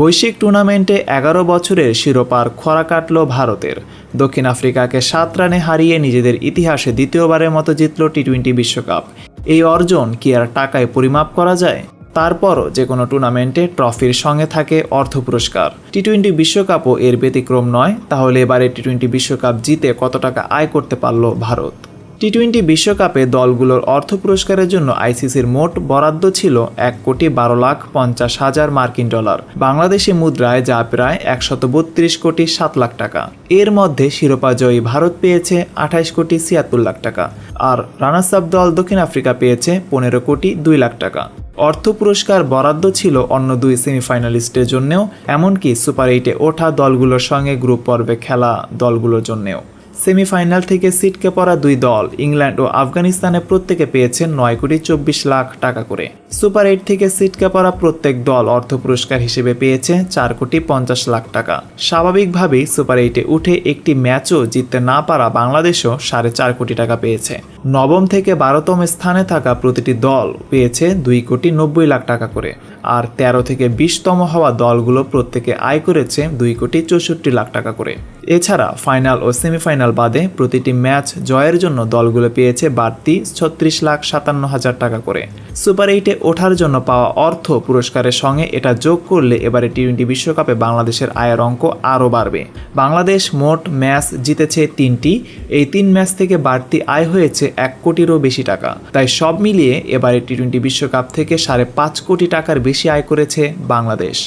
বৈশ্বিক টুর্নামেন্টে এগারো বছরের শিরোপার খরা কাটল ভারতের। দক্ষিণ আফ্রিকাকে সাত রানে হারিয়ে নিজেদের ইতিহাসে দ্বিতীয়বারের মতো জিতল টি টোয়েন্টি বিশ্বকাপ। এই অর্জন কি আর টাকায় পরিমাপ করা যায়? তারপরও যে কোনো টুর্নামেন্টে ট্রফির সঙ্গে থাকে অর্থ পুরস্কার। টি টোয়েন্টি বিশ্বকাপও এর ব্যতিক্রম নয়, তাহলে এবারে টি টোয়েন্টি বিশ্বকাপ জিতে কত টাকা আয় করতে পারল ভারত? টি টোয়েন্টি বিশ্বকাপে দলগুলোর অর্থ পুরস্কারের জন্য আইসিসির মোট বরাদ্দ ছিল এক কোটি বারো লাখ পঞ্চাশ হাজার মার্কিন ডলার। বাংলাদেশি মুদ্রায় যা প্রায় একশত বত্রিশ কোটি সাত লাখ টাকা। এর মধ্যে শিরোপা জয়ী ভারত পেয়েছে আঠাইশ কোটি ছিয়াত্তর লাখ টাকা আর রানার্স আপ দল দক্ষিণ আফ্রিকা পেয়েছে পনেরো কোটি দুই লাখ টাকা। অর্থ পুরস্কার বরাদ্দ ছিল অন্য দুই সেমিফাইনালিস্টের জন্যও, এমনকি সুপার এইটে ওঠা দলগুলোর সঙ্গে গ্রুপ পর্বে খেলা দলগুলোর জন্যেও। সেমিফাইনাল থেকে সিটকে পড়া দুই দল, ইংল্যান্ড ও আফগানিস্তানে প্রত্যেকে পেয়েছেন নয় কোটি চব্বিশ লাখ টাকা করে। সুপার এইট থেকে সিটকে পড়া প্রত্যেক দল অর্থ পুরস্কার হিসেবে পেয়েছে চার কোটি পঞ্চাশ লাখ টাকা। স্বাভাবিকভাবেই সুপার এইটে উঠে একটি ম্যাচও জিততে না পারা বাংলাদেশও সাড়ে চার কোটি টাকা পেয়েছে। নবম থেকে বারোতম স্থানে থাকা প্রতিটি দল পেয়েছে দুই কোটি নব্বই লাখ টাকা করে, আর তেরো থেকে বিশতম হওয়া দলগুলো প্রত্যেকে আয় করেছে দুই কোটি চৌষট্টি লাখ টাকা করে। এছাড়া ফাইনাল ও সেমিফাইনাল বাদে প্রতিটি ম্যাচ জয়ের জন্য দলগুলো পেয়েছে বাড়তি ছত্রিশ লাখ সাতান্ন হাজার টাকা করে। সুপার এইটে ওঠার জন্য পাওয়া অর্থ পুরস্কারের সঙ্গে এটা যোগ করলে এবারে টি টোয়েন্টি বিশ্বকাপে বাংলাদেশের আয়ের অঙ্ক আরও বাড়বে। বাংলাদেশ মোট ম্যাচ জিতেছে তিনটি, এই তিন ম্যাচ থেকে বাড়তি আয় হয়েছে এক কোটিরও বেশি টাকা। তাই সব মিলিয়ে এবারে টি টোয়েন্টি বিশ্বকাপ থেকে সাড়ে পাঁচ কোটি টাকার বেশি আয় করেছে বাংলাদেশ।